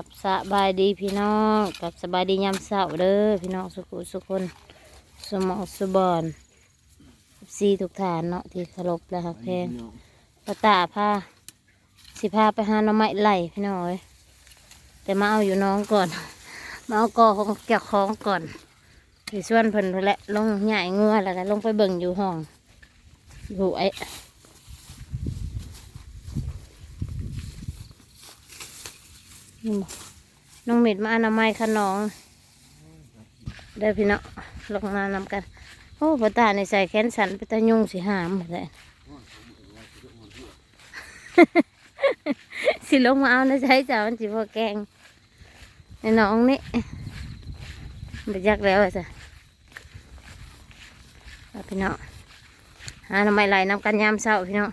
กับสบายดีพี่น้องกับสบายดียามเช้าเด้อพี่น้องสุขุสุคนสมองสุบอนซีทุกฐานเนาะที่เคารพและหักแพงปะตาพาสิพาไปหาหน้ำไม้ไหลพี่น้อยแต่มาเอาอยู่น้องก่อน มาเอากอของเกี่ยวของก่อนไปส่วนเพิ่นพู้นแหละลงใหญ่งัวแล้วก็ลงไปเบิ่งอยู่ห้องอยู่ไอ นี่บ่น้องเม็ดมาอนามัยขนองได้พี่เนาะลงมานำกัน โอ้ปตาในใส่แขนสันปตายุงสิหามเลยสิลงมาเอาในใช้จ้ามันสิพอแกงในน้องนี่ไปยักแล้วอะจ้ะพี่เนาะหาหน้ำไม้ไหลนำกันยามเช้าพี่เนาะ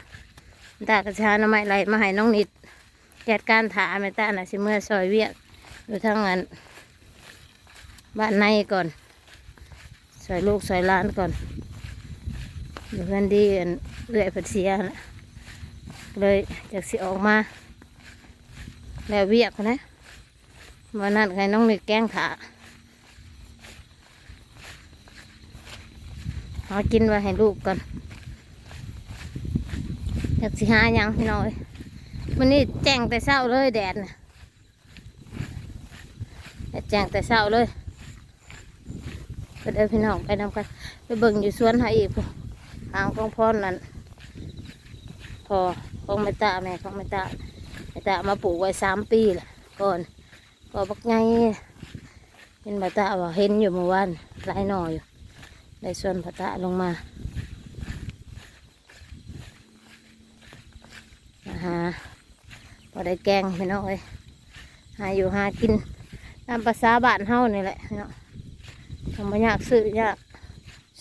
ตากระชาหน้ำไม้ไหลมาให้น้องนิด จัดการถาไม่ต้าน่ะสิเมื่อซอยเวียกอยู่ทั้งนั้นบ้านในก่อนซอยลูกซอยล้านก่อนอยู่เพื่อนดีอันเรื่อยเพัดเสียนะเลยจากสิออกมา แล้วเวียกนะวันนั้นใครน้องนึกแกล้งถาหากินไว้ให้ลูกก่อนจากสิหายังพี่น้อย มันนี่แจ้งแต่เช้าเลยแดดนะแดดแจ้งแต่เช้าเลยไปเดินพี่น้องไปนำกันไปเบิ่งอยู่สวนหาอีกพวกทางกองพรนั่นพอของไม่ตาแม่ของไม่ตาไม่ตามาปลูกไว้สามปีละก่อนก็บักไงเห็นไม่ตาว่าเห็นอยู่เมื่อวานหลายหน่ออยู่ได้ส่วนพระตาลงมานะฮะ พอได้แกงพี่น้องเอ้ยหาอยู่หากินตามภาษาบ้านเฮานี่แหละพี่น้องทำมายากซื้อยาก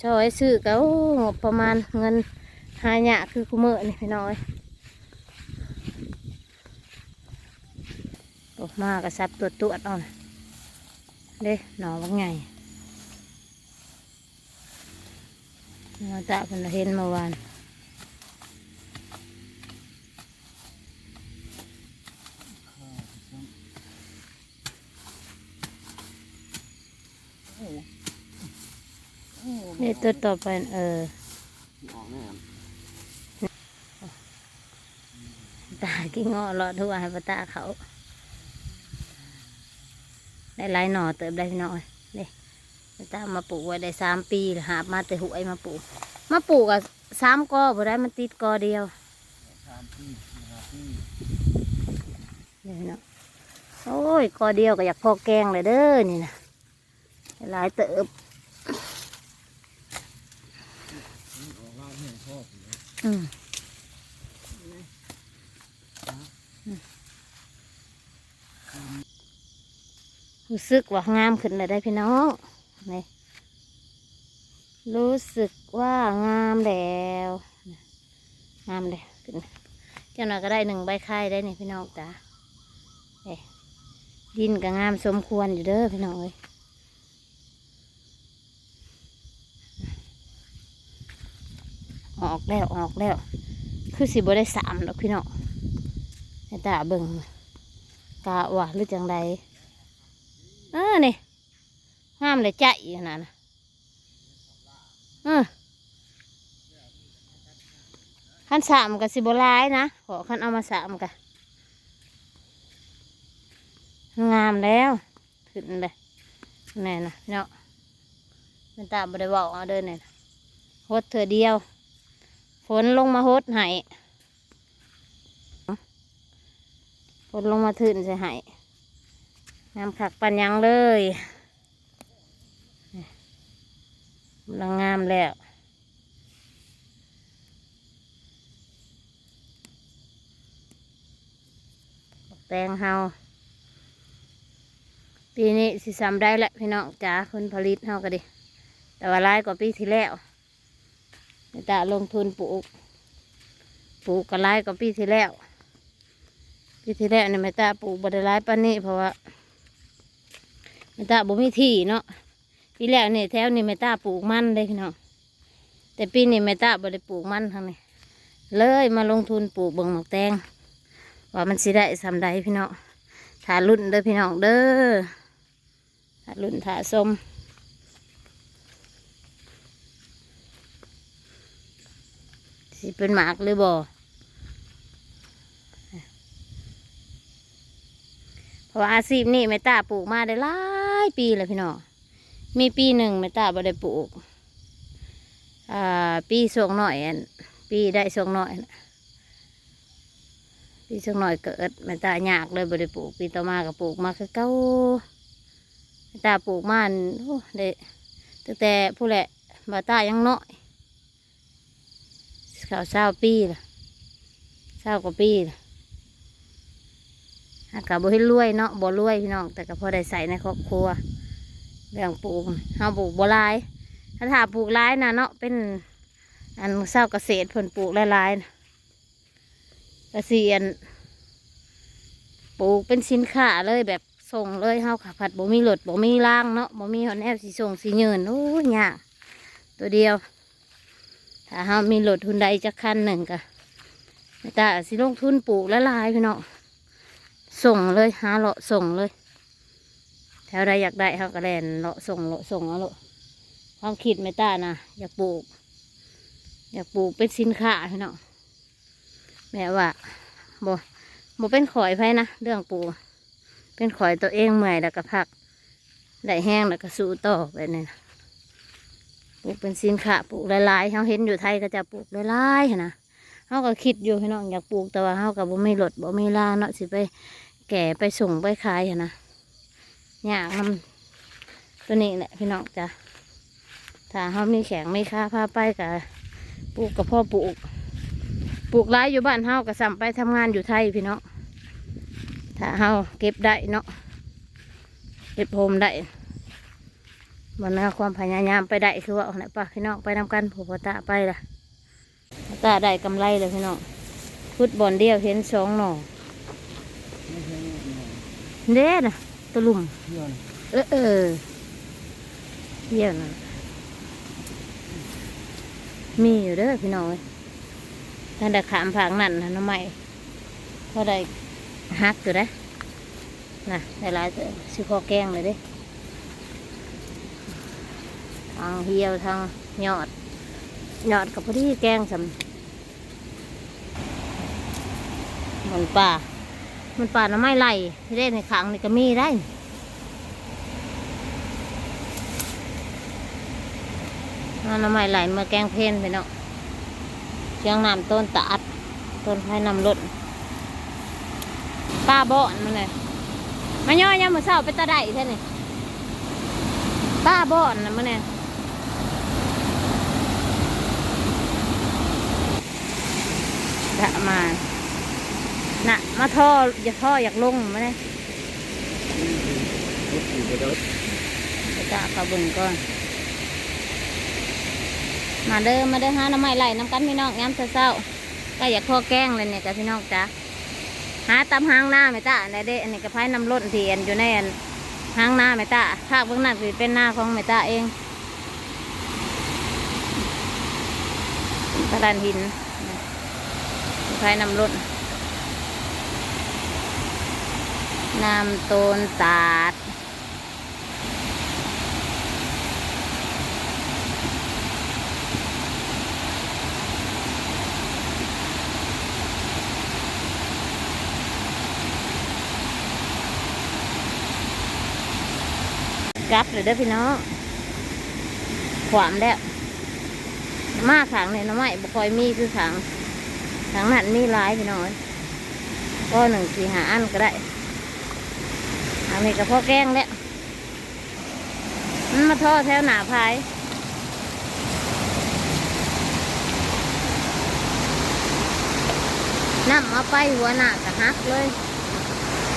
ช่วยซื้อก็งบประมาณเงินหายากคือคุเมื่อนี่พี่น้องเอ้ยออกมากระซับตัวตัวเอานะเด้หนอว่าไงมาตะเพิ่นเห็นเมื่อวาน นี่ตัวต่อไปเออตากี่งอรอทุกวันให้ปตาเขา ได้หลายหน่อเติบได้พี่น้อยนี่ปตามาปลูกไว้ได้สามปีหาบมาแต่หวยมาปลูก มาปลูกอะสามกอบ่ได้มันติดกอเดียวนี่พี่น้องโอ้ยกอเดียวก็อยากพอแกงเลยเด้อนี่นะหลายเติบ ออกล่าแห้งพ่อผมเลย อืมรู้สึกว่างามขึ้นเลยได้พี่น้องนี่รู้สึกว่างามแล้วงามเลยขึ้นเจ้าหน่อยก็ได้หนึ่งใบไข่ได้นี่พี่น้องจ้าเอ้ดินก็งามสมควรอยู่เด้อพี่น้องเอ้ย ออกแล้วออกแล้ว คือสิบ่ได้สามดอกพี่น้องให้ตาเบิ่งกะว่าหรือจังใดเออนี่ห้ามเลยใจขนาดนะเออขั้นสามกับสิบร้ายนะขอขั้นเอามาสามกันงามแล้วขึ้นเลยแน่นะเนาะเป็นตาบ่ได้บอกเอาเดินเนี่ยหดเถื่อเดียว ฝนลงมาหดให้ฝนลงมาทื่นใส่ให้งามขักปันยังเลยกำลังงามแล้วแตงเฮาปีนี้สิซ้ำได้แหละพี่น้องจ๋าผลผลิตเฮาก็ดี แต่ว่าร้ายกว่าปีที่แล้ว ตาลงทุนปลูก ปลูกกร้ายกว่าปีที่แล้วปีที่แล้วเนี่ยแม่ตาปลูกบไดร้ายปานนี้เพราะว่าแม่ตาบ่มีที่เนาะปีแล้วเนี่ยแถวนี้แม่ตาปลูกมันเลยพี่น้องแต่ปีนี้แม่ตาบ่ได้ปลูกมันทางนี้เลยมาลงทุนปลูกเบิ่งหมกแตงว่ามันสิได้สำใดพี่น้องถารุ่นเด้อพี่น้องเด้อถารุ่นถาส้ม สิเป็นหมากหรือบ่เพราะว่าอาชีพนี่ไม่ตาปลูกมาได้หลายปีแล้วพี่น้องมีปีหนึ่งไม่ตาบ่ได้ปลูกอ่าปีส่วงหน่อยอันปีได้ส่วงหน่อยนะปีสักหน่อยเกิดแม่ตายากเลยบริปลูกปีต่อมาก็ปลูกมาคือเก้าแม่ตาปลูกมาอันโอ้ได้ตั้งแต่ผู้แหละบาตายังน้อยาเศร้าปีละเศร้ากว่าปีละหากกับบ่ให้รวยเนาะบ่รวยพี่น้องแต่ก็พอได้ใส่ในครอบครัวเรื่องปลูกเฮาปลูกบ่ลาย ถ้าถาปลูกลายนะเนาะเป็น อันเศร้าเกษตรเพิ่นปลูกลายๆนะกระเสียนปลูกเป็นสินค้าเลยแบบส่งเลยเฮาค่ะผัดบ่มีรถบ่มีล่างเนาะบ่มีหอนแอวสีส่งสีเงินโอ้ยยากตัวเดียว ถ้าเฮามีรถทุนใดจักคันหนึ่งก็แต่สิลงทุนปลูกละลายพี่น้องส่งเลยหาเลาะส่งเลย แถวใดอยากได้เฮาก็แลนเลาะส่งเลาะส่งเอาเลาะความคิดไม่ต้านะอยากปลูก อยากปลูกเป็นสินค้าพี่น้องแม่ว่าบ่บ่เป็นข่อยไผนะเรื่องปลูกเป็นข่อยตัวเองเมื่อยแล้วก็พักได้แห้งแล้วก็สู้ต่อแบบนี้นะ ปลูกเป็นสินค้าปลูกหลายๆเขาเห็นอยู่ไทยก็จะปลูกหลายๆนะเขาก็คิดอยู่พี่น้องอยากปลูกแต่ว่าเขาก็บ่มีรถบ่มีลาเนาะสิไปแก่ไปส่งไปขายนนะยากนำตัวนี้แหละพี่น้องจ้ะถ้าเขามีแข็งไม่ค่าพาไปกับปลูกกับพ่อปลูก ปลูกร้ายอยู่บ้านเฮาก็สั่ไปทำงานอยู่ไทยพี่เนาะถ้าเฮาเก็บได้เนาะเก็บโฮมได้ มันนาความพยายามไปได้คือว่าเอาไหนป่ะพี่น้องไปนำกันผูกตาไปล่ะตาได้กำไรเลยพี่น้องฟุตบอลเดียวเห็นสองหน่อม่ใช่เงินเด้นะตะลุ่มเออเออเยี่ยมนะมีอยู่เด้อพี่น้องท่านได้ขามผางนั่นนะน้ำใหม่พอได้ฮักอยู่ได้อนะได้ลายเตอสิคอแกงเลยเด้ ทางเหี่ยวทางยอดยอดกับพอดีแกงสำมันป่า มันป่าน้ำไม้ไหลที่ได้ในขังในี่ก็มีได้น้ำไม้ไหลมาแกงเพนไปเนาะเชียงน้ำต้นตาดต้นไผ่นำรถป้าบ่อนมันเลยมาย่อยยามมือเศร้าไปตะไดแท่นี่ป้าบ่อนนะมันเนี่ยะมาน่ะ มาท่ออย่าท่ออยากลงมาเนี่ยรถอยู่กระโดดไปจ้าเขาเบึงก่อน มาเด้อมาเด้อหาน้ำไม้ไหลน้ำกันพี่น้องย้ำเศร้าๆก็อยากข้อแกล้งเลยเนี่ยกับพี่น้องจ้าหาตามห้างหน้าไหมจ้าในเด้อันนี้ก็พายน้ำล้นเทียนอยู่ในอันห้างหน้าไหมจ้าภาคเบื้องหน้าคือเป็นหน้าของไหมจ้าเองตะลานหิน นะพายน้ำล้นน้ำต้นตาด กลับเลยเด้อพี่น้องขวามแล้วมาขังเนี่ยน้ำไม้บุคอยมีคือขัง ขังนั้นมีหลายพี่น้องเอ้ยก็หนึ่งสี่หาอันก็ได้อันนี้ก็พ่อแกงแล้วมันมาท่อแถวหนาพายน้ำมาไปหัวหน้ากะฮักเลย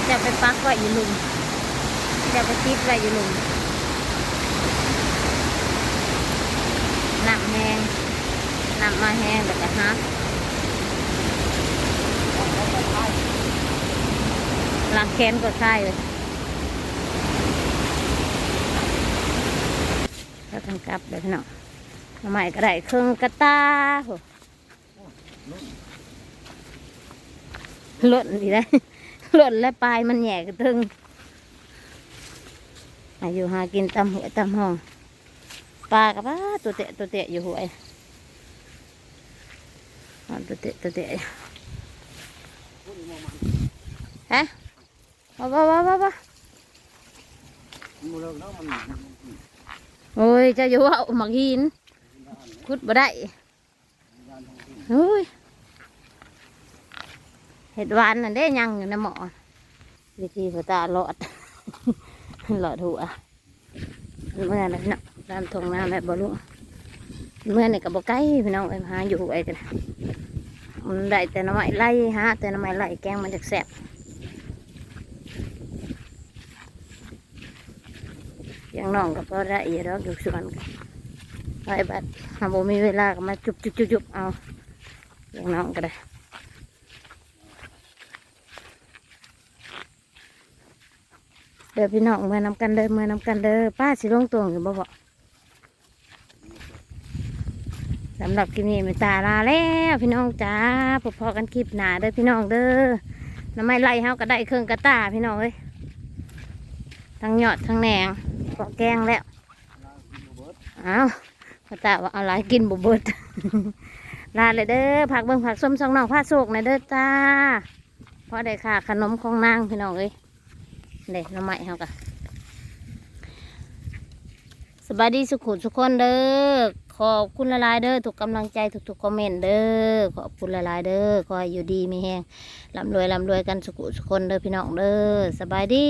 จะไปปักไว้อยู่หลุมจะไปติดไว้อยู่หลุมน้ำแห้งน้ำมาแห้งแล้วก็ฮัก ล้างแค้นก็ใช่เลยแล้วกันกลับเลยพี่น้องทำไมก็ได้เครื่องกระตาโหล่นดีได้หล่นและปลายมันแหย่กระตึงอายุหากินตำหัวยตำห้องปลากับปลาตัวเตะตัวเตะอยู่หวยอ่าตัวเตะตัวเตะฮะ ว้าวว้าวว้าวโอ้ยจะอยู่ว่าหมักหินขุดบ่ได้โอ้ยเห็ดหวานนั่นเด้ยังอยู่ในหมอวิธีหัวตาหลอดหลอดหัวเมื่อนั้นเนาะตามทงน้ำแบบบ่รู้เมื่อนี่กับบ่ไก่พี่น้องเอ้ยมหาอยู่ไอ้กันมันได้แต่น้ำไม้ไล่ฮะแต่น้ำไม้ไล่แกงมันจะแสบ ย่างน้องก็พอได้อยู่แล้วอยู่สวนกันไปบัดหาบ่มีเวลาก็มาจุบจุบจุบจุบเอาย่างน้องก็ได้เด้อพี่น้องเมื่อนำกันเด้อเมื่อนำกันเด้อป้าสิลงตัวอยู่บ่บ่สำหรับคลิปนี้ไม่ตาลาแล้วพี่น้องจ้าพบพอกันคลิปหนาเด้อพี่น้องเด้อน้ำไม้ไล่เฮาก็ได้เครื่องกระตาพี่น้องเอ้ย ทั้งยอดทั้งแหนงก็แกงแล้วอ้าวกระตาว่าเอาหลายกินบ่เบิดลาเลยเด้อผักเบิ่งผักส้มสองน้องผ้าโศกหน่อยเด้อจ้าพอได้ค่าขนมของนางพี่น้องเอ้ยเด็กน้ำใหม่เขากะสบายดีสุขุมสุขคนเด้อขอบคุณละลายเด้อทุกกำลังใจทุกๆคอมเมนต์เด้อขอบคุณละลายเด้อขอให้อยู่ดีมีแหงร่ำรวยร่ำรวยกันสุขุสุขคนเด้อพี่น้องเด้อสบายดี